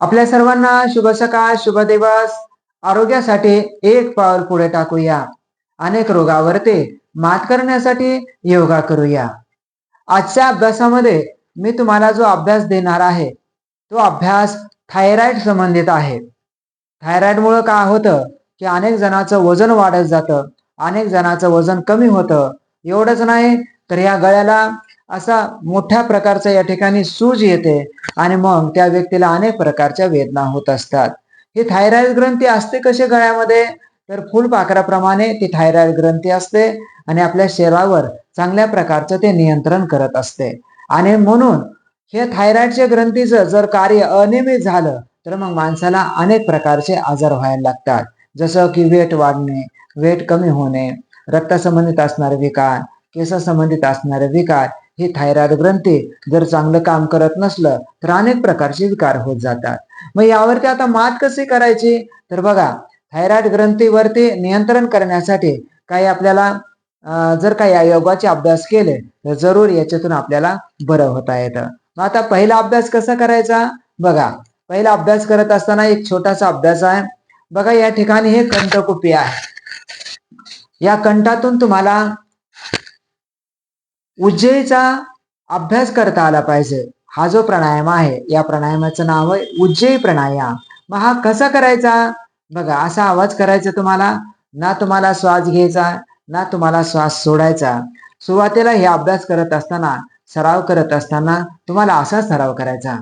आपल्या सर्वांना शुभ सकाळ शुभ दिवस. आरोग्यासाठी एक पाऊल पुढे टाकूया. अनेक रोगावरती मात करण्यासाठी योगा करूया. आजच्या अभ्यासामध्ये मी तुम्हाला जो अभ्यास देणार आहे तो अभ्यास थायरॉइड संबंधित आहे. थायरॉइडमुळं काय होतं की अनेक जणांचं वजन वाढत जातं अनेक जणांचं वजन कमी होतं. एवढंच नाही तर या गळ्याला असा मोठ्या प्रकारचा या ठिकाणी सूज येते. आणि मग त्या व्यक्तीला अनेक प्रकारच्या वेदना होत असतात. ही थायरॉइड ग्रंथी असते कशी गळ्यामध्ये? तर फुलपाखराप्रमाणे ती थायरॉइड ग्रंथी असते आणि आपल्या शरीरावर चांगल्या प्रकारचं ते नियंत्रण करत असते. आणि म्हणून हे थायरॉइडच्या ग्रंथीचं जर कार्य अनियमित झालं तर मग माणसाला अनेक प्रकारचे आजार व्हायला लागतात. जसं की वेट वाढणे वेट कमी होणे रक्तासंबंधित असणारे विकार केसासंबंधित असणारे विकार ही थायरॉइड ग्रंथी जर चांगलं काम करत नसलं तर अनेक प्रकारचे विकार होत जातात. मग यावरती आता मात कशी करायची? तर बघा थायरॉइड ग्रंथीवरती नियंत्रण करण्यासाठी काही आपल्याला जर काही या योगाचे अभ्यास केले तर जरूर याच्यातून आपल्याला बरं होता येतं. मग आता पहिला अभ्यास कसा करायचा? बघा पहिला अभ्यास करत असताना एक छोटासा अभ्यास आहे. बघा या ठिकाणी हे कंठकुपी आहे. या कंठातून तुम्हाला उज्जयीचा अभ्यास करता आला पाहिजे. हा जो प्राणायाम आहे या प्राणायामाचं नाव आहे उज्जयी प्राणायाम. मग हा कसा करायचा? बघा असा आवाज करायचा तुम्हाला ना तुम्हाला श्वास घ्यायचा ना तुम्हाला श्वास सोडायचा. सुरुवातीला हे अभ्यास करत असताना सराव करत असताना तुम्हाला असा सराव करायचा.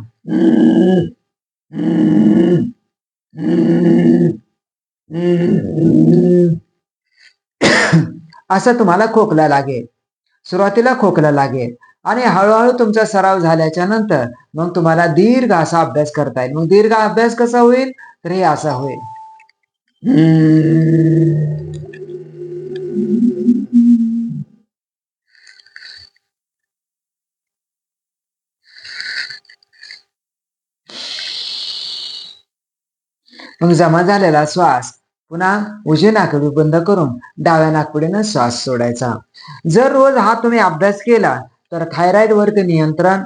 असं तुम्हाला खोकला लागेल. सुरुवातीला खोकला लागेल. आणि हळूहळू तुमचा सराव झाल्याच्यानंतर मग तुम्हाला दीर्घ असा अभ्यास करता येईल. मग दीर्घ अभ्यास कसा होईल? तर हे असा होईल. मग जमा झालेला श्वास पुन्हा उजवी नाकडी बंद करून डाव्या नाकपुडीनं श्वास सोडायचा. जर रोज हा तुम्ही अभ्यास केला तर थायरॉइड वरती नियंत्रण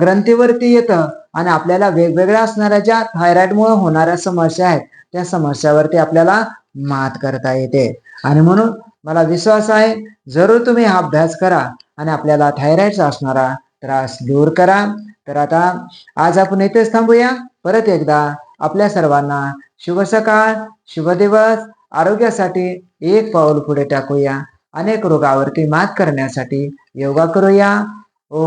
ग्रंथीवरती येतं आणि आपल्याला वेगवेगळ्या असणाऱ्या ज्या थायरॉइडमुळे होणाऱ्या समस्या आहेत त्या समस्यावरती आपल्याला मात करता येते. आणि म्हणून मला विश्वास आहे जरूर तुम्ही हा अभ्यास करा आणि आपल्याला थायरॉइडचा असणारा त्रास दूर करा. तर आता आज आपण इथेच थांबूया. परत एकदा आपल्या सर्वांना शुभ सकाळ शुभ दिवस आरोग्यासाठी एक पाऊल पुढे टाकूया. अनेक रोगावरती मात करण्यासाठी योगा करूया. ओ